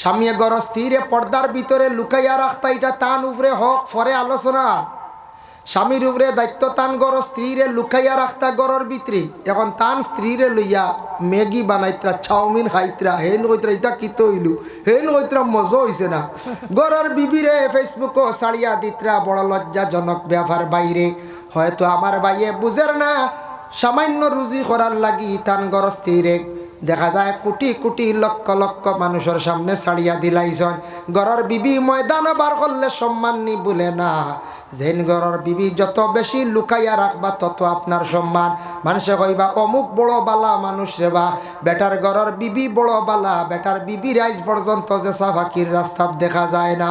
স্বামী গর স্থিরে পর্দার ভিতরে লুকাইয়া রাখতা, এটা তান উপরে হক ফরে আলোচনা। স্বামীর উপরে দায়িত্ব তান গর স্ত্রীরে লুকাইয়া রাখতা গরর ভিতরে। এখন তান স্ত্রীরে লইয়া ম্যাগি বানাইত্রা, চাউমিন খাইত্রা, হেন কইত্রা ইটা কিত হইলু হেন কইত্রা মজা হইছে না। গরর বিবিরে ফেসবুক সাড়িয়া দিত্রা বড় লজ্জাজনক ব্যাপার বাইরে। হয়তো আমার বাইয়ে বুঝের না, সামান্য রুজি করার লাগি তান গর স্ত্রীরে দেখা যায় কোটি কোটি লক্ষ লক্ষ মানুষের সামনে ছাড়িয়া দিলাইছন। গড়র বিবি ময়দান বার করলে সম্মান নি বলে না। যেন গড়র বিবি যত বেশি লুকাইয়া রাখবা, তত আপনার সম্মান। মানুষে কইবা, অমুক বড় বালা মানুষ রেবা বেটার গড়র বিবি বড় বালা, বেটার বিবি রাইজ পর্যন্ত যে সাফাকির রাস্তাত দেখা যায় না।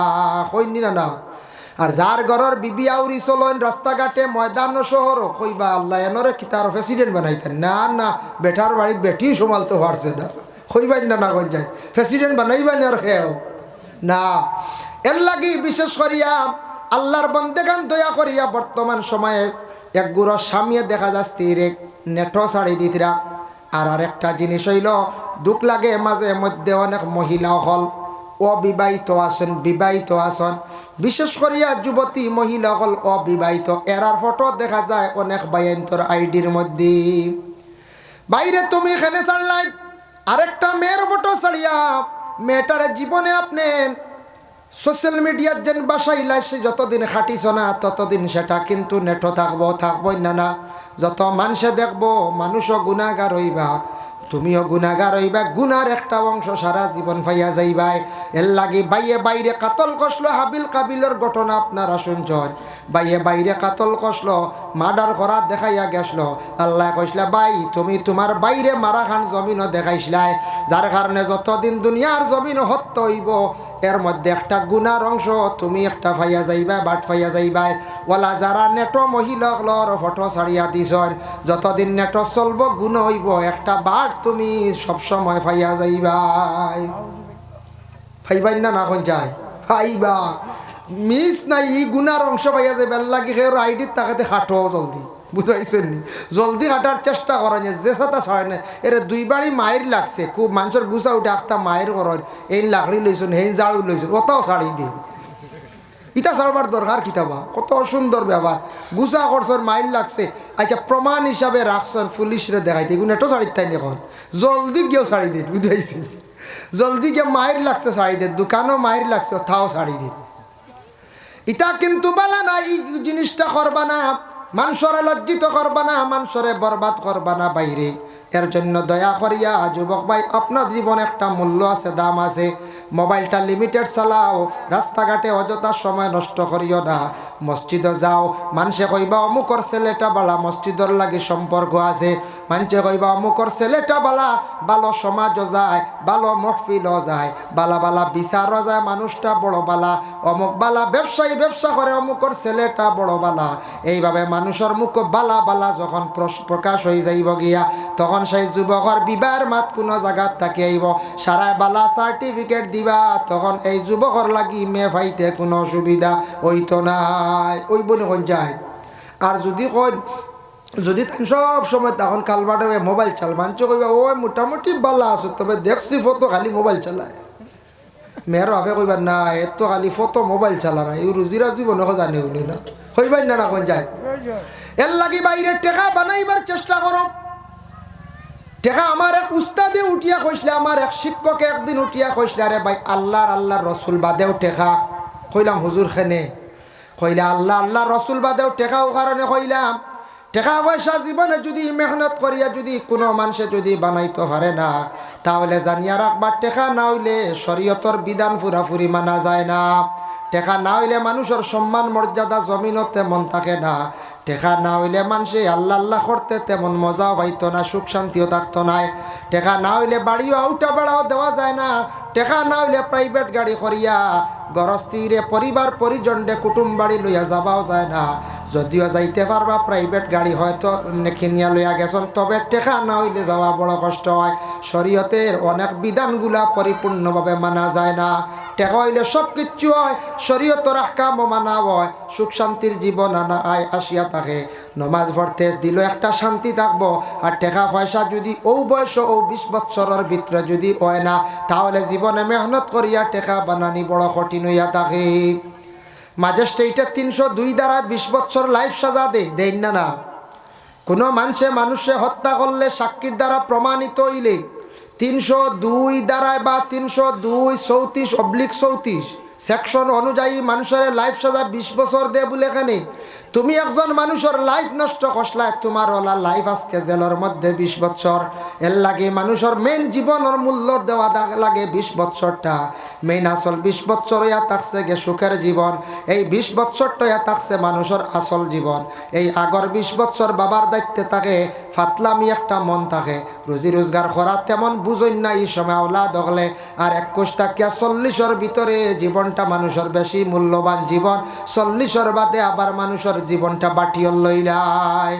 কইনি না না? আর যার ঘরের বিবি আউরি চলন রাস্তাঘাটে ময়দান শহর কইবা আল্লাহ এনরে কি তার প্রেসিডেন্ট বানাইতেন না না বেটার বাড়ির বেটি সমালতে পারছে না কইবাই না না কোন যায় প্রেসিডেন্ট বানাইবাই না আর খেয়েও না এর লাগি বিশেষ করিয়া আল্লাহর বন্দেগান দয়া করিয়া বর্তমান সময়ে এক গুড়ো স্বামীয়ে দেখা যাচ্ছে রে নেটো শাড়ি দিতরা আর আরেকটা জিনিস হইল, দুঃখ লাগে মাঝে মধ্যে অনেক মহিলা হল। অবিবাহিত আছেন, বিবাহিত আছেন। বিশেষ করিয়া যুবতী মহিলা হল অবিবাহিত। এরার ফটো দেখা যায় অনেক বায়ন্তর আইডির মধ্যে। বাইরে তুমি এখানে ছাড়লাই আরেকটা মেয়ের ফটো ছাড়িয়া মেয়েটার জীবনে আপনি সোশ্যাল মিডিয়ার যেন বাসাইলাই সে যতদিন খাটিছ না, ততদিন সেটা কিন্তু নেটো থাকব, থাকবই না না। যত মানুষে দেখব মানুষও গুণাগার হইবা। তুমিও গুণাগার হইবা গুনার একটা অংশ সারা জীবন পাইয়া যাইবাই। এর লাগে বাইয়ে বাইরে কাতল কষলো হাবিল কাবিলের ঘটনা আপনারা শুনছেন। বাইয়ে বাইরে কাতল কষলো, মার্ডার করা দেখাইয়া গেছলো। আল্লাহ কইসলা বাই তুমি তোমার বাইরে মারা খান জমিনও দেখাইছিলাই যার কারণে যতদিন দুনিয়ার জমিন হত্য হইব, এর মধ্যে একটা গুনার অংশ তুমি একটা ফাইয়া যাইবা বাট ফাইয়া যাইবাই। ওলা যারা নেটো মহিলাগুলোর ফটো ছাড়িয়া দিছন, যতদিন নেটো চলব গুণ হইব, একটা বাট তুমি সবসময় ফাইয়া যাইবাই। ফাইবাই না না যায়? ফাইবা। মিস নাই, ই গুনার অংশ পাইয়া যাবে লাগি সে আইডির তাকাতে হাঁটো জলদি। বুঝাইছেন নি জলদি হাঁটার চেষ্টা করেন যে সাথে ছাড়ে না এর দুই বাড়ি মায়ের লাগছে, খুব মানুষের গুছা উঠে আখতা মায়ের করেন এই লাকড়ি লইছেন সেই জাড়ু লইছেন ওটাও ছাড়ি দিন ইটা ছাড়বার দরকার কিতাবা কত সুন্দর ব্যবহার গুছা করছেন মাইল লাগছে আচ্ছা প্রমাণ হিসাবে রাখছেন পুলিশরে দেখাইতে এগুলো এটো ছাড়ি তাই এখন জলদি গিয়েও ছাড়ি দিন বুঝাইছেন জলদি গিয়ে মায়ের লাগছে শাড়ি দিন দোকানও মায়ের লাগছে তাও শাড়ি দিন ইটা কিন্তু বালা না এই জিনিসটা করবা না। মানুষরে লজ্জিত করবা না, মানুষরে বরবাদ করবা না বাইরে। এর জন্য দয়া করিয়া যুবক ভাই, আপনার জীবন একটা মূল্য আছে, দাম আছে। মোবাইলটা লিমিটেড চালাও, রাস্তাঘাটে অযথা সময় নষ্ট করিও না। মসজিদে যাও, মানুষে কইবা, অমুকর ছেলেটা বালা, মসজিদর লাগে সম্পর্ক আছে। মানুষে কইবা, অমুকর ছেলেটা বালা ভালো সমাজও যায় ভালো মহফিলও যায়। বালা বালা বিচারও যায়, মানুষটা বড় বালা। অমুক বালা ব্যবসায়ী ব্যবসা করে, অমুকর ছেলেটা বড় বালা। এইভাবে মানুষের মুখ বালা বালা যখন প্রকাশ হয়ে যাইব গিয়া, তখন সেই যুবকর বিবাহের মাত কোনো জায়গাত থাকি আইব সারায় বালা সার্টিফিকেট দিবা তখন এই যুবকর লাগি মেয়ে ভাইতে কোনো অসুবিধা হইতো নাই। ওই বলে কোন যায়। আর যদি কই যদি সব সময় তখন কালবাটে মোবাইল চাল মানছ কইবা ওই মোটামুটি বালা আছে তবে দেখছি ফটো খালি মোবাইল চালায়। মেয়ের বাপে কইবার না এর তো খালি ফটো মোবাইল চালা না এই রুজিরা জীবন জানে উনি না। কইবার না না কোন যায়। এর লাগি বাইরে টেকা বানাইবার চেষ্টা করো টেকা আমার এক উস্তাদে উঠিয়া কইসলে, আমার এক শিক্ষকে একদিন উঠিয়া কইসলে, আরে ভাই, আল্লাহর আল্লাহর রসুল বাদেও টেকা। কইলাম, হুজুর খেনে। কইলা, আল্লাহ আল্লাহ রসুল বাদেও টেকাও কারণে কইলাম। টাকা পয়সা জীবনে যদি মেহনত করিয়া যদি কোনো মানুষে যদি বানাইতে পারে না, তাহলে জানিয়া রাখবার, টেকা না হইলে শরীয়তর বিধান ফুরাফুরি মানা যায় না। টেকা না হইলে মানুষের সম্মান, মর্যাদা জমিনও তেমন থাকে না। টেকা না হইলে মানুষে আল্লাহ আল্লাহ করতে তেমন মজাও পাইতো না, সুখ শান্তিও থাকতো নাই টেকা না হইলে বাড়িও আউটা বেড়াও দেওয়া যায় না। টেকা না হইলে প্রাইভেট গাড়ি করিয়া গরস্তিরে পরিবার পরিজনডে কুটুম বাড়ি লইয়া যাবাও যায় না। যদিও যাইতে পারবা প্রাইভেট গাড়ি হয়তো নেখিনিয়া লইয়া গেছেন তবে টেকা না হইলে যাওয়া বড় কষ্ট হয়। শরীয়তের অনেক বিধানগুলা পরিপূর্ণভাবে মানা যায় না। টেকা হইলে সব কিচ্ছু হয়, শরীয়তর আহকামও মানা হয়। সুখ শান্তির জীবন আনা আয় আসিয়া থাকে। নমাজ পড়তে দিল একটা শান্তি থাকব। আর টাকা পয়সা যদি ও বয়স ও বিশ বৎসরের ভিতরে যদি হয় না, তাহলে জীবনে মেহনত করিয়া টেকা বানানি বড় কঠিন হইয়া থাকে। ম্যাজিস্ট্রেটের তিনশো দুই দ্বারা বিশ বছর লাইফ সাজা দেয় দেন না না। কোনো মানুষে মানুষে হত্যা করলে সাক্ষীর দ্বারা প্রমাণিত হইলে তিনশো দুই দ্বারায় বা তিনশো দুই চৌত্রিশ অব্লিক চৌত্রিশ সেকশন অনুযায়ী মানুষের লাইফ সাজা বিশ বছর দেয় বলে এখানে তুমি একজন মানুষের লাইফ নষ্ট করলা তোমার ওলা লাইফ আজকে জেলের মধ্যে বিশ বছর। এর লাগে মানুষের মেন জীবনের মূল্য দেওয়া লাগে বিশ বছরটা। মেইন আসল বিশ বছর ইয়া থাকছে গে সুখের জীবন। এই বিশ বছরটা ইয়া থাকছে মানুষের আসল জীবন। এই আগর বিশ বছর বাবার দায়িত্বে থাকে, ফাতলামি একটা মন থাকে। রুজি রোজগার করা তেমন বুঝই না এই সময় ওলা দখলে আর একুশ টাকিয়া চল্লিশের ভিতরে জীবনটা মানুষের বেশি মূল্যবান জীবন। চল্লিশের বাদে আবার মানুষের জীবনটা বাটিয়ল লইলায়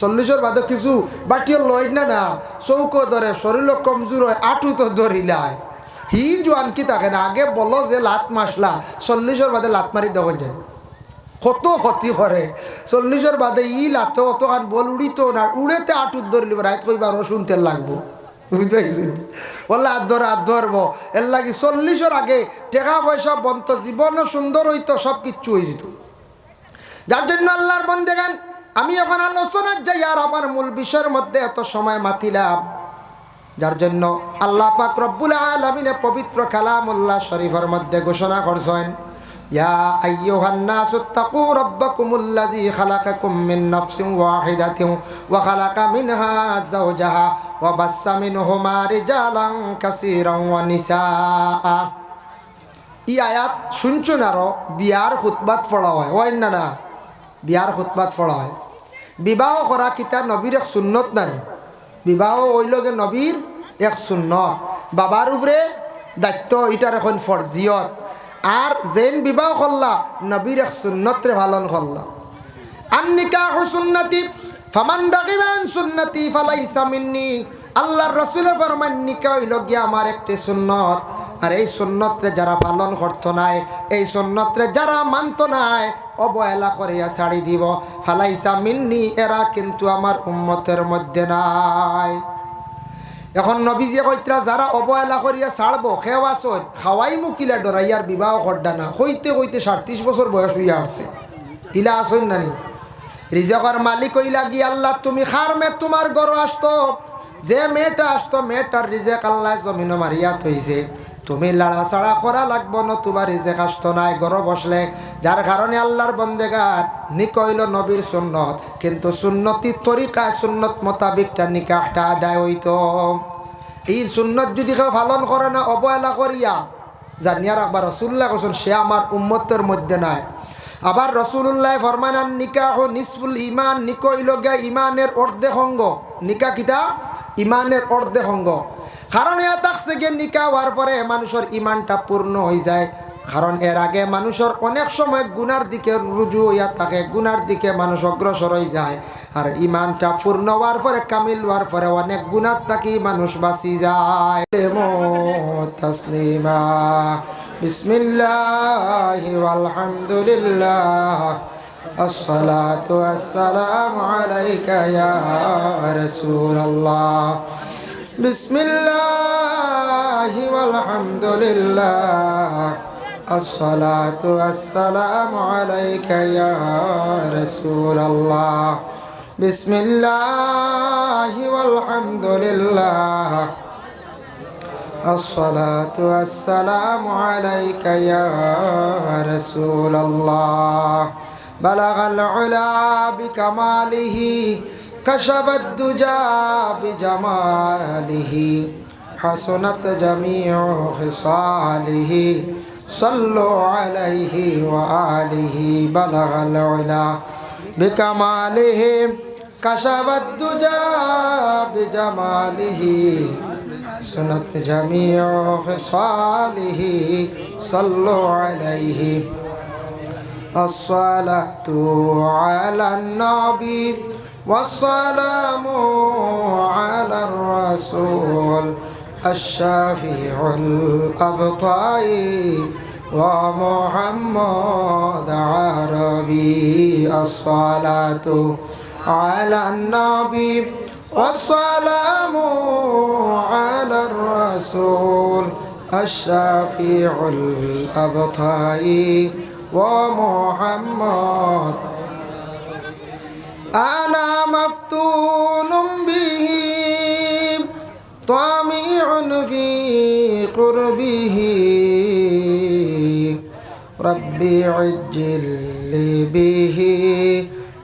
চল্লিশের বাদে কিছু বাটিয়ল লই না না, চৌকো ধরে শরীর কমজোর হয় আটু তো ধরিলায় হি জোয়ান কি থাকে না, আগে বলো যে লাত মাসলা চল্লিশের বাদে লাত মারি দেওয়া যায়। কত ক্ষতি করে চল্লিশের বাদে ই লাতে অত খান বল উড়িত না উড়েতে আটুত ধরলি রাত কইবার শুনতে লাগবো। বুঝতে পারছেন বললে হাত ধর হাত ধরব এর লাগি চল্লিশের আগে টাকা পয়সা বন্ত জীবনও সুন্দর হইতো সব কিচ্ছু হয়ে যেত। যার জন্য আল্লাহর বন্দে গান। আমি এখন আলোচনার যাই আর আমার মূল বিষয়ের মধ্যে এত সময় মাতিলাম। যার জন্য আল্লাহ পাক রব্বুল আলমিনে পবিত্র কালামুল্লাহ শরীফের মধ্যে ঘোষণা করছেন মিনহা ই আয়াত বিয়ার খুতবাত পড়া হয় হয় না? বিয়ার খুতবাত পড়া হয়। বিবাহ করা কিতা নবীর এক সুন্নত নানি বিবাহ হইল গে নবীর এক সুন্নত। বাবার উপরে দায়িত্ব এটার এখন ফরজিয়ত আর জেন বিবাহ করলা নবীর এক সুন্নতরে পালন করলা আন্নিকাহ সুন্নতি, ফামান দাগিবান সুন্নতি ফালাইসা মিন্নি। আল্লাহর রসুলের ফরমান নিকা হইল গিয়া আমার একটি সুন্নত। আর এই সুন্নতরে যারা পালন করতো নাই, এই সুন্নতরে যারা মানত নাই অবহেলা করিয়া ছাড়ি দিব। ফালাইসা মিন্নি, এরা কিন্তু আমার উম্মতের মধ্যে নাই। এখন নবীজি কইত্রা যারা অবহেলা করিয়া ছাড়বো খেওয়া সই খাওয়াই মুকিলা ডরাইয়ার বিবাহ করডা না। হইতে হইতে সাড়ত্রিশ বছর বয়স হইয়া আসছে ইলা আসইন নানি রিজকর মালিক হইলা গি আল্লাহ, তুমি খার মে তোমার গরু আসতো। যে মেয়েটা আসতো মেয়েটার রিজেক আল্লাহ জমিন মারিয়া থইছে তুমি লাড়া ছাড়া করা লাগবো না তোমার রিজেক আসতো নাই গরো বসলে। যার কারণে আল্লাহর বন্দেগার নিকইল নবীর সুন্নত। কিন্তু সুন্নতি তরিকায় সুন্নত মোতাবিকটা নিকাহটা আদায় হইতো এই সুন্নত যদি কেউ পালন করে না, অবহেলা করিয়া জানিয়া রাখবা রসুল্লাহ কোসন সে আমার উম্মতের মধ্যে নাই। আবার রসুল্লাহ ফরমানান নিকাহ নিসফুল ইমান নিকইল গা ইমানের অর্ধেক অঙ্গ নিকা কিতা ইমানের অর্ধেক অঙ্গ কারণ এ থাকছে গিয়ে নিকা হওয়ার পরে মানুষের ইমানটা পূর্ণ হয়ে যায়। কারণ এর আগে মানুষের অনেক সময় গুনার দিকে রুজু হইয়া থাকে, গুনার দিকে মানুষ অগ্রসর হয়ে যায়। আর ইমানটা পূর্ণ হওয়ার পরে, কামিল হওয়ার পরে অনেক গুণার থাকি মানুষ বাঁচি যায়। তসলিমা বিসমিল্লাহ আলহামদুলিল্লাহ আসসালাতু আসসালামু আলাইকা بسم الله والحمد لله الصلاة والسلام عليك يا رسول الله بسم الله والحمد لله الصلاة والسلام عليك يا رسول الله بلغ العلا بكماله كشف الدجى بجماله حسنت جميع خصاله. صلوا عليه وآله بلغ العلا بكماله. كشف الدجى بجماله حسنت جميع خصاله. صلوا عليه. الصلاة على النبي والسلام على الرسول الشافع الأبطاء ومحمد عربي الصلاة على النبي والسلام على الرسول الشفيع الأبطال ومحمد أنا مفتون به. طامع في قربه. ربي عجل لي به.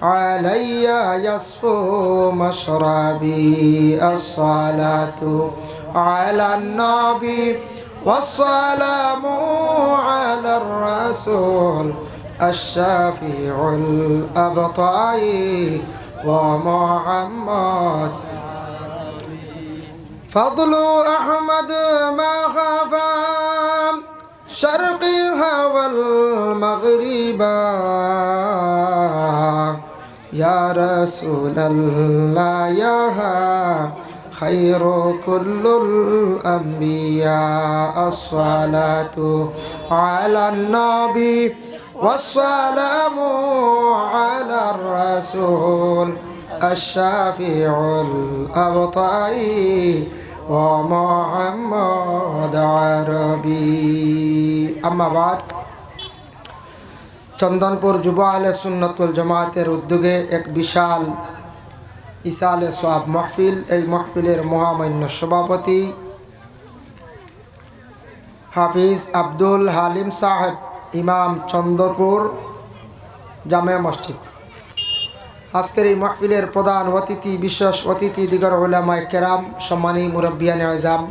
علي يصفو مشربي. الصلاة على النبي والسلام على الرسول. الشافع الأبطال ومحمد فضل أحمد ما خفى شرقها والمغربا يا رسول الله يا خير كل الأنبياء الصلاة على النبي والسلام على الرسول الشافع الأبطال ومحمد عربي أما بعد চন্দনপুর যুব আলে সুন্নতুল জামাতের উদ্যোগে এক বিশাল ইসালে সোয়াব মাহফিল এই মাহফিলের মহামান্য সভাপতি হাফিজ আব্দুল হালিম সাহেব ইমাম চন্দরপুর জামে মসজিদ। আজকের এই মাহফিলের প্রধান অতিথি, বিশেষ অতিথি দিগর ওলামায় কেরাম, সম্মানী মুরব্বিয়ান আজাম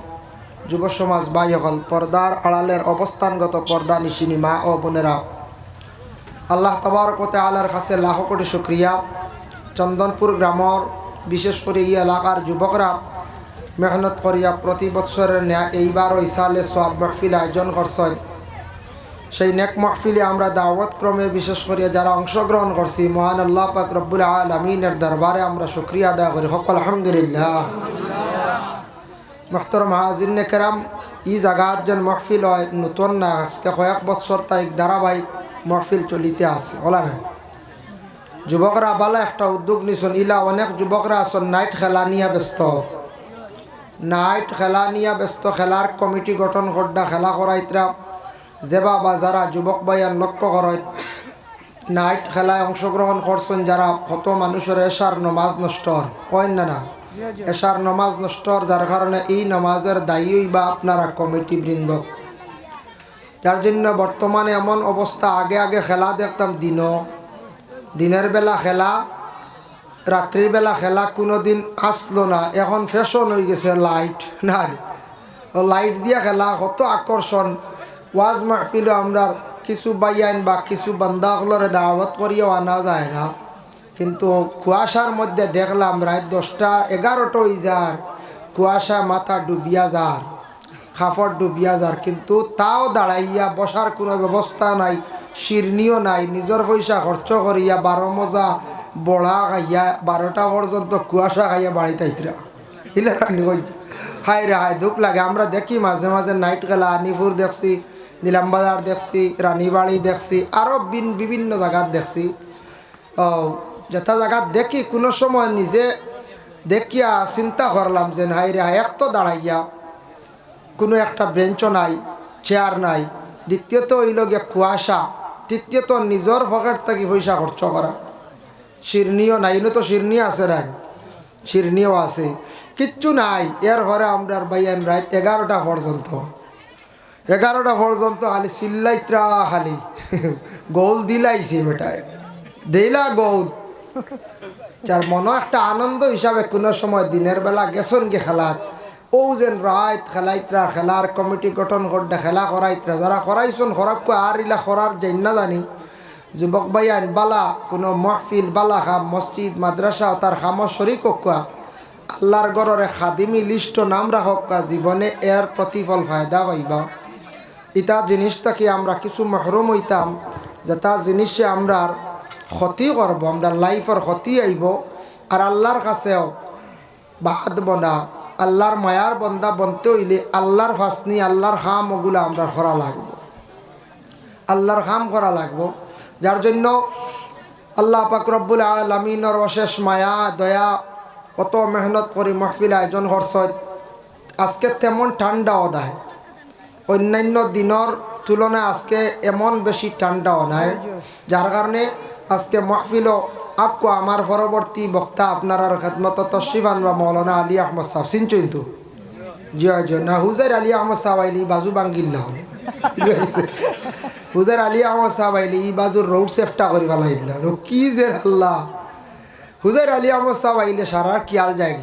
যুব সমাজ বাইহল পর্দার আড়ালের অবস্থানগত পর্দা নিশিনী মা ও বোনেরা। আল্লাহ তবরকতে আলার কাছে লাখ কোটি শুক্রিয়া। চন্দনপুর গ্রামর বিশেষ করে এই এলাকার যুবকরা মেহনত করিয়া প্রতি বৎসরের ন্যায় এইবারও ইসালে সব মাহফিল আয়োজন করছেন। সেই নেক মাহফিলে আমরা দাওয়াত ক্রমে বিশেষ করিয়া যারা অংশগ্রহণ করছি, মহান আল্লাহ পাক রব্বুল আলমিনের দরবারে আমরা শুক্রিয়া আদায় করি। সকল আলহামদুলিল্লাহ। মহতরম হাজির কেরাম, ই জায়গার যেন মহফিল হয়, নতুন না, আজকে কয়েক বছর তারিখ ধারাবাহিক মহফিল চলিতে আছে ওলা না যুবকরা বালা একটা উদ্যোগ নিছন, ইলা অনেক যুবকরা আছেন, নাইট খেলা নিয়ে ব্যস্ত। নাইট খেলা নিয়ে ব্যস্ত, খেলার কমিটি গঠন করডা খেলা করাইতরা যেবা বা যারা যুবক বাইয়ান লক্ষ্য করাই নাইট খেলায় অংশগ্রহণ করছেন যারা কত মানুষের এশার নমাজ নষ্ট কয়েন না না, এশার নমাজ নষ্ট যার কারণে এই নমাজের দায়ী বা আপনারা কমিটি বৃন্দ। যার জন্য বর্তমানে এমন অবস্থা, আগে আগে খেলা দেখতাম দিনও। দিনের বেলা খেলা, রাত্রির বেলা খেলা কোনো দিন আসলো না, এখন ফ্যাশন হয়ে গেছে লাইট না লাইট দিয়া খেলা কত আকর্ষণ। ওয়াজ মাহফিল আমরা কিছু বাইয়াইন বা কিছু বান্দাগুলোরে দাওয়াত করিয়াও আনা যায় না। কিন্তু কুয়াশার মধ্যে দেখলাম রাত দশটা এগারোটা যার, কুয়াশা মাথা ডুবিয়া যার খাফড় ডুবিয়া যার। কিন্তু তাও দাঁড়াইয়া বসার কোনো ব্যবস্থা নাই শিরনিও নাই, নিজের পয়সা খরচ করিয়া বারো মজা বড়া খাইয়া বারোটা পর্যন্ত কুয়াশা খাইয়া বাড়িতে আইতরা। হিলে হায় রে হায় দুঃখ লাগে, আমরা দেখি মাঝে মাঝে নাইট খেলা আনিপুর দেখছি নিলামবাজার দেখছি, রানীবাড়ি দেখছি আরও বিভিন্ন জায়গাত দেখছি। যেটা জায়গাত দেখি, কোনো সময় নিজে দেখিয়া চিন্তা করলাম যে হাই রে এক তো দাঁড়াইয়া কোনো একটা বেঞ্চও নাই চেয়ার নাই। দ্বিতীয়ত হইল গিয়ে কুয়াশা, তৃতীয়ত নিজের পকেট থেকে পয়সা খরচ করা শিরনিও নাই তো শিরনি আছে রায় শিরনিও আছে। কিচ্ছু নাই এর ঘরে আমরা বাইয়ান রাত এগারোটা পর্যন্ত এগারোটা পর্যন্ত খালি চিল্লাইত্রা খালি। গোল দিলাইছে বেটায় দিলা গোল। যার মনে একটা আনন্দ হিসাবে কোনো সময় দিনের বেলা গেছন গে খেলাত। ও যেন রাত খেলাইত্রা, খেলার কমিটি গঠন করতে খেলা করাইত্রা, যারা করাইছন খরাক্য আর ইলা করার যাই না জানি যুবক ভাইয়ান, বালা, কোনো মহফিল, বালা খাম মসজিদ মাদ্রাসা তার খামর শরিক কোয়া আল্লাহর গড়রে খাদিমি লিস্ট নাম রাখক জীবনে এর প্রতিফল ফায়দা পাইবা। ইটা জিনিসটাকে আমরা কিছু মহরুম হইতাম, যে তা জিনিসে আমরা ক্ষতি করব, আমরা লাইফের ক্ষতি আইব আর আল্লাহর কাছেও বাদ বনা, আল্লাহর মায়ার বন্দা বনতে হইলে আল্লাহর ফাসনি, আল্লাহর খাম ওগুলো আমরা করা লাগব। আল্লাহর কাম করা লাগব। যার জন্য আল্লাহ পাক রব্বুল আলমিনের অশেষ মায়া, দয়া, কত মেহনত করি মহফিল আয়োজন করছত আজকে তেমন ঠান্ডাও নাই অন্যান্য দিনের তুলনায় আজকে এমন বেশি ঠান্ডাও নাই। যার কারণে আজকে মহফিলও আকু আমার পরবর্তী বক্তা আপনার খেদমত তশিফান বা মৌলানা আলী আহমদ সাহ চিনছেন তো জয় জয়। না হুজাইর আলী আহমদ সাহ আইলি বাজু বাঙ্গিল্লা হল। হুজাইর আলী আহমদ সাহ আইলি ই বাজুর রোড সেফটা করি ফেলাই দিলা কি যে আল্লাহ। হুজাইর আলী আহমদ সাহ আইলে সারার কিয়াল যায়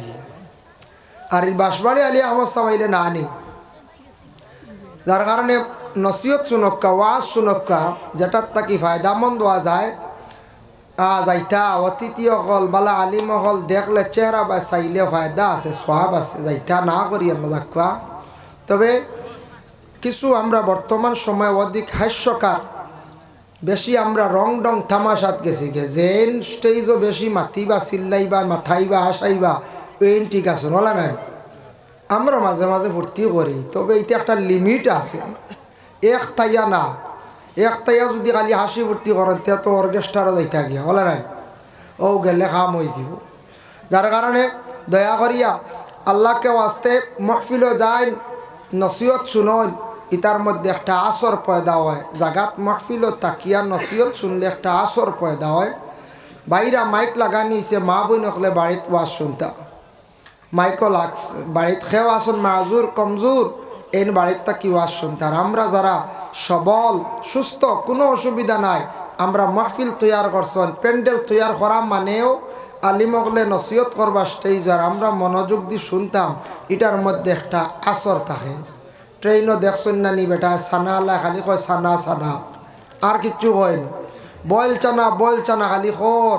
আর এই বাঁশবাড়ি আলী আহমদ সাহ আইলে না নেই যার কারণে নসিহত শুনক্কা, ওয়াজ শুনক্কা, যেটার তাকি ফায়দামন্দ হওয়া যায়। আ, যাইতা, অতিথি অকল, বালা আলিম অকল, দেখলে চেহারা বা চাইলে ফায়দা আছে সহাব আছে, যাইতা না করি আমরা তবে কিছু আমরা বর্তমান সময় অধিক হাস্যকার, বেশি আমরা রং ডং তামাশাত গেছি গে, যেন স্টেজও বেশি মাতিবা, চিল্লাইবা, মাথাইবা, হাসাইবা এইন ঠিক আছে, নলা নাই। আমরা মাঝে মাঝে ভর্তি করি, তবে এটা একটা লিমিট আছে। এক তাইয়া না। এক তাইয়া যদি খালি হাসি ভর্তি করেন, তে তো অর্কেস্ট্রারও যাইতা গিয়া, বলে নাই? ও গেলে খাম হয়ে যাব যার কারণে দয়া করিয়া আল্লাহকে আসতে মহফিলও যায় নসিহত শুনন ইতার মধ্যে একটা আসর পয়দা হয়। জাগাত মহফিলও তাকিয়া নসিহত শুনলে একটা আসর পয়দা হয়। বাইরা মাইক লাগানি হয়েছে মা বই নকলে বাড়িত ওয়াজ শুনতা। মাইকো লাগস বাড়িত খেও আসুন মাজুর কমজোর এন বাড়িত তাকি ওয়াজ শুনতার আমরা যারা সবল, সুস্থ, কোনো অসুবিধা নাই, আমরা মাহফিল তৈয়ার করছেন, প্যান্ডেল তৈয়ার করা মানেও আলিমগলে নসিহত করবার স্টেজ আর আমরা মনোযোগ দিয়ে শুনতাম, এটার মধ্যে একটা আসর থাকে। ট্রেনও দেখছেন না নি বেটা, সানা আল্লাহ খালি কয়, সানা সানা। আর কিচ্ছু কয় না। বয়েল চানা খালি খর।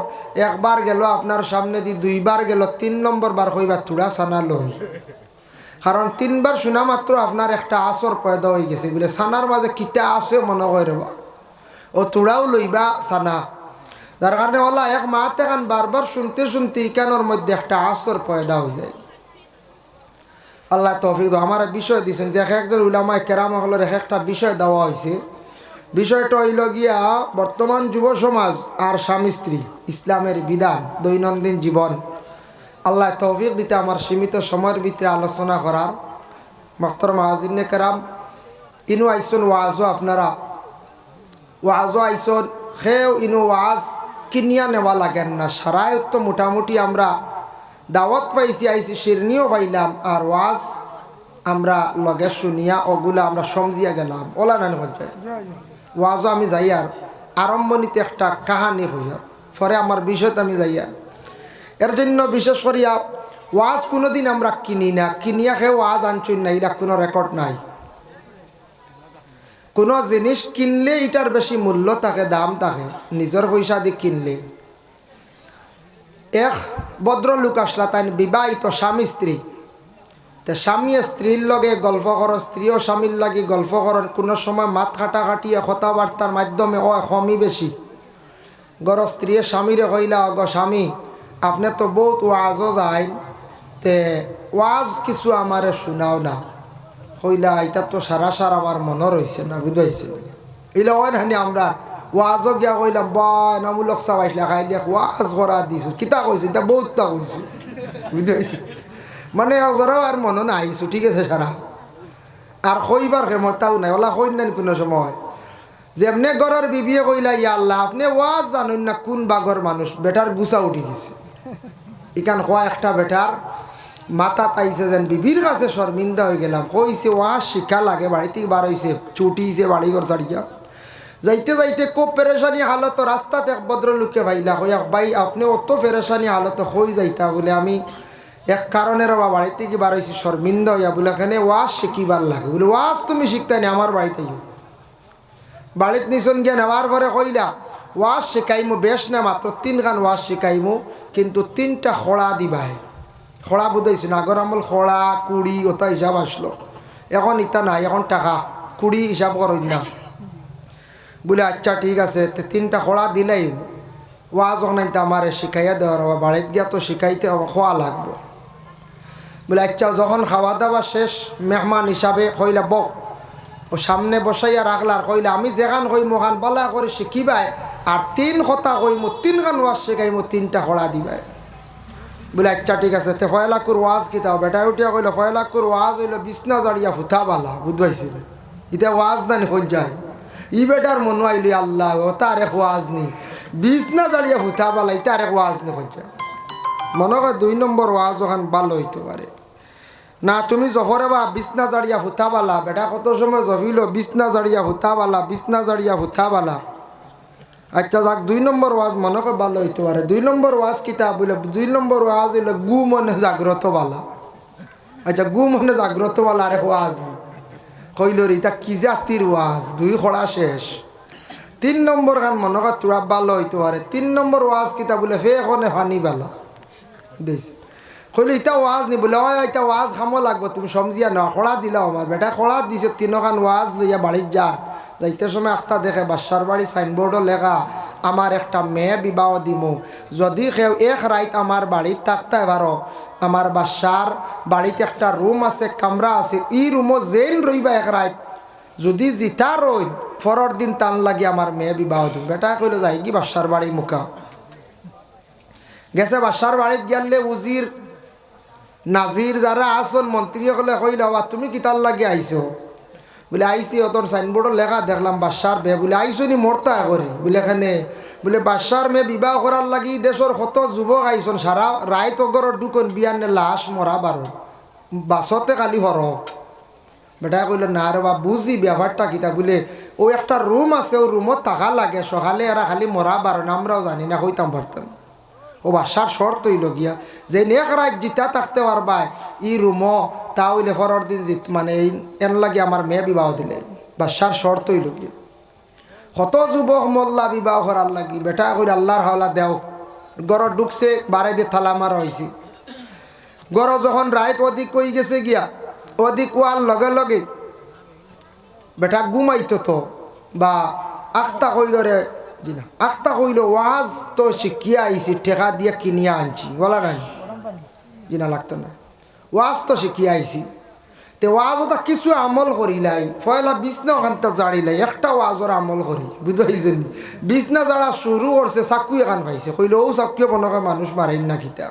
একবার গেল আপনার সামনে দি, দুইবার গেল, তিন নম্বর বার কইবার থুড়া সানা লই। কারণ তিনবার শোনা মাত্র আপনার একটা আসর পয়দা হয়ে গেছে। বলে সানার মাঝে কিটা আছে মনে হয় রবা ও তুড়াও লইবা সানা যার কারণে ওলা এক মাত এখন বারবার শুনতে শুনতে ইকানোর মধ্যে একটা আসর পয়দা হয়ে যায়। আল্লাহ তফিক আমার বিষয় দিয়েছেন যে এক একজন উলামায় কেরাম হলের এক একটা বিষয় দেওয়া হয়েছে বিষয়টা হইল গিয়া বর্তমান যুব সমাজ আর স্বামী স্ত্রী, ইসলামের বিধান দৈনন্দিন জীবন। আল্লাহ তৌফিক দিতে আমার সীমিত সময়ের ভিতরে আলোচনা করার মখতর মাহাজিনে কেরাম, ইনু আইসন ওয়াজও আপনারা। ওয়াজও আইসন, খেও ইনু ওয়াজ কিনিয়া নেওয়া লাগেন না। সারায় তো মোটামুটি আমরা দাওয়াত পাইছি আইসি শিরনিও পাইলাম আর ওয়াজ আমরা লগে শুনিয়া ওগুলা আমরা সমজিয়া গেলাম। ওলা নানি হচ্ছে ওয়াজও আমি যাই আর আরম্ভণীতে একটা কাহানি হইয়া পরে আমার বিষয়তে আমি যাই আর এর জন্য বিশেষ করিয়া ওয়াজ কোনোদিন আমরা কিনি না। কিনিয়া খেয়ে ওয়াজ আনছুন না, এটা কোনো রেকর্ড নাই। কোনো জিনিস কিনলে এটার বেশি মূল্য থাকে, দাম থাকে। নিজের পয়সা দিয়ে কিনলে। এক ভদ্রলোক আসলা তাই বিবাহিত স্বামী স্ত্রী। তে স্বামী স্ত্রীর লগে গল্প করো স্ত্রীও স্বামীর লাগে গল্প করেন কোনো সময় মাত কাটাকাটিয়ে কথাবার্তার মাধ্যমে ও কমই বেশি গর স্ত্রী স্বামীরে কইলা অগ স্বামী, আপনি তো বহুত ওয়াজও যায়, তে ওয়াজ কিছু আমারে শোনাও না। কইলা এটা তো সারা সার আমার মনে রয়েছে না বুঝাইছে এলা ওই নানি আমরা ওয়াজও গিয়া কইলাম, বা নামূলক চাবাইছিলা খাই দিয়া ওয়াজ করা দিছো। কিতা কইছে এটা বহুতটা কইছো বুঝাইছে মানে ওজরাও আর মনে না আইছো ঠিক আছে সারা আর কইবার ক্ষমতাও নাই ওলা কই নাই কোনো সময়। যেমনে ঘরের বিবিয়ে কইলা ইয়া আল্লাহ, আপনি ওয়াজ জানুন না কোন বাগর মানুষ বেটার গুছা উঠি গেছে। ইকান কয় একটা বেটার মাথা তাইছে যেন বিবির কাছে শর্মিন্দা হয়ে গেলাম। কইছে, ওয়াজ শিক্ষা লাগে বাড়িতে বার হইছে ছুটিছে বাড়ি ঘর ছাড়িয়া যাইতে যাইতে খুব পেরেশানি হালত রাস্তাতে এক ভদ্রলোককে ভাইলা কই ভাই আপনি অত পেরেশানি হালত হই যাইতা বলে, আমি এক কারণের বা বাড়িতে কি বার হয়েছি শর্মিন্দা হইয়া বলে, এখানে ওয়াজ শিখিবার লাগে। বলে, ওয়াজ তুমি শিখতে নি আমার বাড়িতে বাড়িত নিছন গিয়া নেওয়ার পরে কইলা, ওয়াজ শিখাইমু, বেশ না মাত্র তিনখান ওয়াজ শিখাইমু, কিন্তু তিনটা খোড়া দিবাই খোড়া বুঝাইছো না আগর আমল খোড়া, কুড়ি ওটা হিসাব আসলো। এখন ইতা নাই, এখন টাকা, কুড়ি হিসাব করুন না। বলে আচ্ছা ঠিক আছে তিনটা খোড়া দিলেই ওয়াজ ওখানে আমার শিখাইয়া দেওয়ার বাড়িতে গিয়া তো শিখাইতে খোয়া লাগবে। বলে আচ্ছা যখন খাওয়া দাওয়া শেষ, মেহমান হিসাবে কইলা, বক। ও সামনে বসাইয়া রাখলার কইলে, আমি যেখান কই মোখান বালা করে শিখিবাই। আর তিন কথা কইমু, তিন গান ওয়াজ শেখাইমু, তিনটা খড়া দিবাই। বলে আচ্ছা ঠিক আছে, তে কয় লাখর ওয়াজ কিতা বেটা উঠিয়া কইল কয় লাখর ওয়াজ হইল বিছনা জাড়িয়া ফুথা বালা বুধবাইছিল ইটা ওয়াজ নানি হই যায়? ই বেটার মনো আইলি, আল্লাহ, ও তার এক ওয়াজ নি। বিছনা জাড়িয়া ফুথা বালা ইটার এক ওয়াজ নি হই যায়। মনে কর দুই নম্বর ওয়াজ ওখান ভালো হইতে পারে না, তুমি জহরে বা বিছনা জাড়িয়া ফুথা বালা, বেটা কত সময় জহিল বিছনা জাড়িয়া ফুথা বালা বিছনা জাড়িয়া ফুথা বালা। আচ্ছা যাক দুই নম্বর ওয়াজ মনে কর ভালো হইতে পারে দুই নম্বর ওয়াজ কিতা বলে, দুই নম্বর ওয়াজ হইলে গু মনে জাগ্রত বালা। আচ্ছা গু মনে জাগ্রত বালা আরে ওয়াজ কইল রে ইতা কি জাতির ওয়াজ দুই খড়া শেষ। তিন নম্বর গান মনে কর তোরা ভালো হইতে পারে তিন নম্বর ওয়াজ কিতা বলে ফে এখনে ফানি বালা। দিছে। কইলো ইটা ওয়াজ নি? বলে ওই ইটা ওয়াজ খামো লাগবো, তুমি সমজিয়া না খড়া দিলা আমার বেটা খড়া দিছে, তিনখান ওয়াজ লইয়া বাড়ির যা। যাইতে সময় একটা দেখে বাসার বাড়ি সাইনবোর্ডও লেখা আমার একটা মেয়ে বিবাহ দিমু। যদি কেউ এক রাইত আমার বাড়ির থাকতে পারো আমার বাসার বাড়িতে একটা রুম আছে কামরা আছে, ই রুমও জেন রইবা এক রাইত যদি জিতা রই পরের দিন টান লাগে আমার মেয়ে বিবাহ দিম। বেটা কইলো, যাই কি বাসার বাড়ি মুখা গেছে বাসার বাড়িত গেলে উজির, নাজির যারা আসন মন্ত্রী হলে কইল বা তুমি কিতার লাগে আইছো? বলে আইসি অতন সাইনবোর্ডও লেখা, দেখলাম বাসার বে বলে আইসো নি মরতা করে বলে এখানে বলে বাসার মেয়ে বিবাহ করার লাগি দেশের কত যুবক আইসন সারা রায় তগরের দুকন বিয়ানে লাশ মরা বারো বাসতে খালি হর বেটা কইলে, না রে বা বুঝি ব্যাপারটা কিতা বলে ও একটা রুম আছে ও রুমত থাকা লাগে, সকালে এরা খালি মরা বারো না আমরাও জানি না, কইতাম পারতাম ও বাসার শর্ত হইল গিয়া, যে নেক রাত জিতা থাকতে পারবাই ই রুম তা হইলে পরের দিন জিত মানে এন লাগে আমার মেয়ে বিবাহ দিলে। বাসার শর্ত হইল গিয়া। কত যুবক মোল্লা বিবাহ করার লাগি, বেটা করে আল্লাহর হাওলা দেও। গড় ঢুকছে, বাড়াই দিয়ে থালা মারা হয়েছে গড় যখন রাইত অধিক কই গেছে গিয়া, অধিক কোয়ার লগে লগে বেটা ঘুমাইতো তো, বা আখতা কইল রে জি না আখতা কইল, ওয়াজ তো শিখিয়া আইছি, ঠেকা দিয়ে কিনিয়া আনছি? বলা নাই। জি লাগতো না। ওয়াজ তো শিখিয়া আইছি? তে ওয়াজ ওটা কিছু আমল করিলাই ফয়লা বিছনা ওখানটা জাড়িলাই একটা ওয়াজর আমল করি বুঝাইছেন বিছনা জাড়া শুরু করছে, চাকু এখান পাইছে। কইল ও চাকুয়ে বনকে মানুষ মারেন না খিতা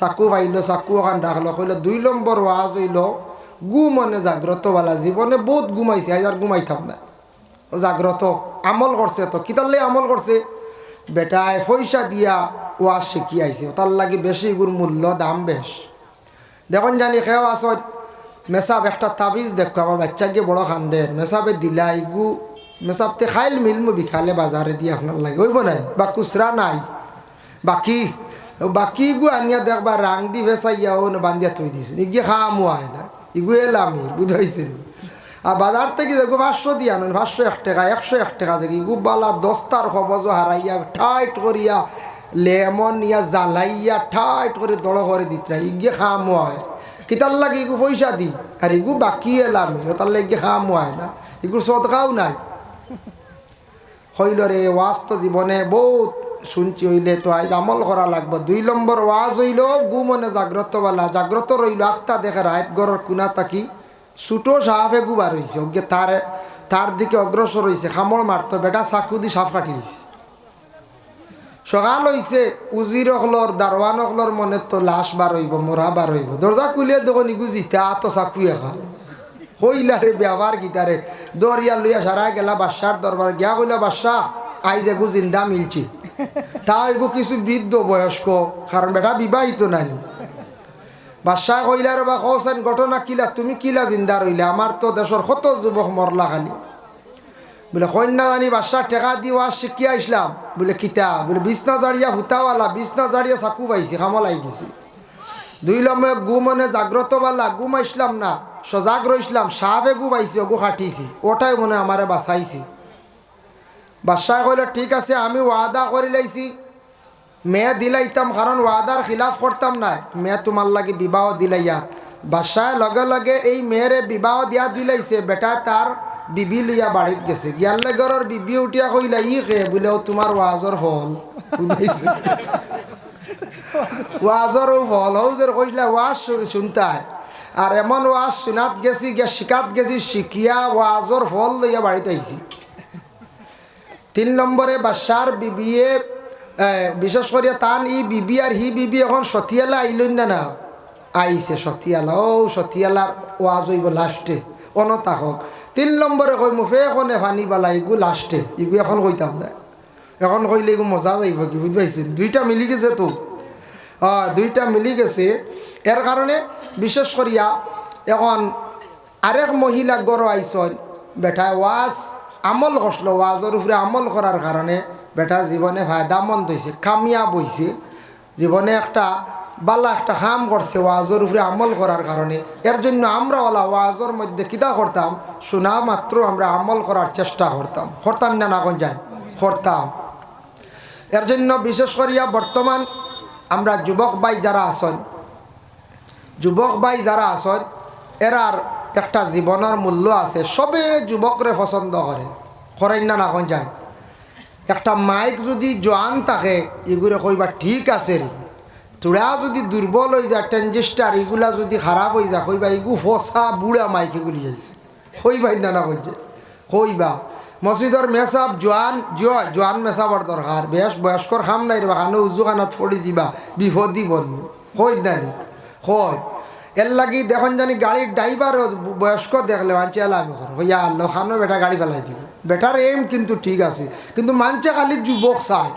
চাকু পাইল, চাকু ওখান ডাকলো, কইল, দুই নম্বর ওয়াজ হইল গু মনে জাগ্রত বালা জীবনে বহুত ঘুমাইছে আজ আর ঘুমাইতাম না। জাগ্রত আমল করছে তো। কিতারলে আমল করছে? বেটায় পয়সা দিয়া ওয়াজ শিখি আইছে তার লাগি বেশি গুর মূল্য, দাম বেশ। দেখুন জানি খেয়ে আসত মেসাব একটা তাবিজ দেখো, আমার বাচ্চাকে বড় খান্দের মেসাবে দিলা ইগু মেসাবতে খাইল মিলমু বিখালে বাজারে দিয়ে আপনার লাগে। হইব নাই, বা খুচরা নাই। বাকি বাকি ইগু আনিয়া দেখবা রাং দি ভেসাইয়া ও বান্ধিয়া থই দিছে। ইগিয়ে খাওয়া মুয়া না ইগু এলামি বুঝাইছিল। আর বাজার থেকে দেখো পাঁচশো দিয়া নয় পাঁচশো এক টাকা, একশো এক টাকা থেকে ইগু বালা দস্তার খবজ হারাইয়া ঠাইট করিয়া লেমন ইয়া জ্বালাইয়া ঠাইট করে দড় করে দিতরা ইগিয়ে খাওয়া মুয়া কিতার লাগে ইগু পয়সা দি? আর ইগু বাকি এলামি তার লাগে খাওয়া মুয়া না। ইগুর সদকাও নাই। হইল রে, ওয়াজ তো জীবনে বহুত শুনছি হইলে তো আজ আমল করা লাগবে। দুই নম্বর ওয়াজ হইল, গু মনে জাগ্রত বালা জাগ্রত রইল, আখতা দেখে রায়ত গড়ের কুনা তাকি ছুটো সাহাফে গুবার হয়েছে ওকে তার তার দিকে অগ্রসর হয়েছে খামড় মারতো, বেটা চাকু দি সাফ কাটি দিছে। সকাল হইছে, উজির অকলর, দারোয়ান অকলর মনে তো লাশ বার হইব, মরা বার হইব। দরজা খুলিয়ে দেখুন ইগু জিতা তো চাকু এখন হইলারে ব্যবহার গীতারে দরিয়া লইয়া সারা গেলা বাদশার দরবার, গিয়া কইলা বাদশাহ আইজ এগু জিন্দা মিলছি। তা এগু কিছু বৃদ্ধ বয়স্ক, কারণ বেটা বিবাহিত নানি। বাদশাহ কইলার বা কৌছেন ঘটনা কিলা? তুমি কিলা জিন্দা রইলে? আমার তো দেশের কত যুবক মরলা খালি? বলে, কন্যা জানি বাদশাহ টেকা দি ওয়াজ শিখিয়া আসলাম বলে, কিতা? বলে বিছনা জাড়িয়া হুতাওয়ালা বিছনা জাড়িয়া চাকু পাইছি খামলাই গেছি। দুই লম্বে গু মনে জাগ্রত বালা গু মাইসলাম না, সজাগ রইসলাম সাহাবে গু পাইছি ওগু খাটিছি ওটাই মনে আমারে বাঁচাইছি। বাদশাহ কইল, ঠিক আছে, আমি ওয়াদা করে লাইছি। মেয়ে দিলাইতাম কারণ ওয়াদার খিলাফ করতাম না মেয়ে তোমার লাগে বিবাহ দিলাইয়া। বাদশাহ লগে লগে এই মেয়েরে বিবাহ দিয়া দিলাইছে। বেটা তার বিবি লইয়া বাড়িত গেছে। গিয়ালে ঘরের বিবি উঠিয়া কইলা, ই খে বলে ও তোমার ওয়াজর বুঝাইছে ওয়াজর ফল হৌ যে কইলা ওয়াজ শুনতায় আর এমন ওয়াজ শুনাত গেছি গে শিকাত গেছি শিখিয়া ওয়াজর ফল লইয়া বাড়িতে আইছি তিন নম্বরে বাদশার বিবিয়ে বিশেষ করে তান ই বিবি আর হি বিবি এখন সতিয়ালা আইলন না না? আইছে সতিয়ালা ও সতিয়ালার ওয়াজ হইব লাস্টে অনতা হোক তিন নম্বরে কই মুফে এখন ফানি বালা, ইগু লাস্টে ইগু এখন কইতাম না এখন কইলে ইগু মজা যাইব কি বুঝতে পাইছেন দুইটা মিলি গেছে তো। দুইটা মিলি গেছে। এর কারণে বিশেষ করিয়া এখন আরেক মহিলা গড় আইসন বেটায় ওয়াজ আমল করছিল ওয়াজের উপরে আমল করার কারণে বেটার জীবনে ফায়দামন্দ হয়েছে কামিয়াব হয়েছে জীবনে একটা বালা একটা কাম করছে ওয়াজের উপরে আমল করার কারণে। এর জন্য আমরা ওলা ওয়াজের মধ্যে কিতা করতাম? শোনা মাত্র আমরা আমল করার চেষ্টা করতাম। করতাম না না কোন যাই করতাম। এর জন্য বিশেষ করিয়া বর্তমান আমরা যুবক ভাই যারা আসন যুবক ভাই যারা আসন এরার একটা জীবনের মূল্য আছে। সবে যুবকরে পছন্দ করে। করেন না না কোন যায়? একটা মাইক যদি জোয়ান থাকে, এগুলো কইবা ঠিক আছে রে। যদি দুর্বল হয়ে যায়, ট্রানজিস্টার এগুলা যদি খারাপ হয়ে যায়, কইবা এগু ফসা বুড়া মাইক এগুলি যাইছে কইবাই না না কইছে কইবা, মসজিদর মেসাব জোয়ান, জোয়া, জোয়ান মেসাবর দরকার। বেশ বয়স্কর খাম নাই রে উজু খানাত পড়ি যাবা বিপদি বন কই নানি কই? এর লাগি দেখুন জানি গাড়ির ড্রাইভার বয়স্ক দেখলে মানছে এলা আমি হইয়া আল্লাহ, খানো বেটা গাড়ি ফেলাই দিব। বেটার এম কিন্তু ঠিক আছে। কিন্তু মানছে খালি যুবক চায়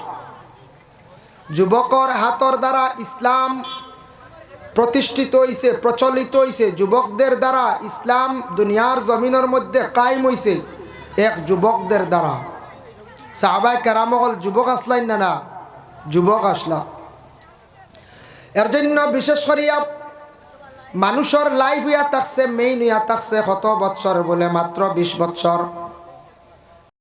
যুবকর হাতর দ্বারা ইসলাম প্রতিষ্ঠিত হইছে প্রচলিত হইছে যুবকদের দ্বারা ইসলাম দুনিয়ার জমিনের মধ্যে কায়েম হইছে এক যুবকদের দ্বারা সাহাবাই কেরামকল যুবক আসলাইন না না, যুবক আসলা এর জন্য বিশেষ করিয়া মানুষের লাইফ ইয়া থাকছে মেইন ইয়া থাকছে কত বৎসর বলে মাত্র বিশ বৎসর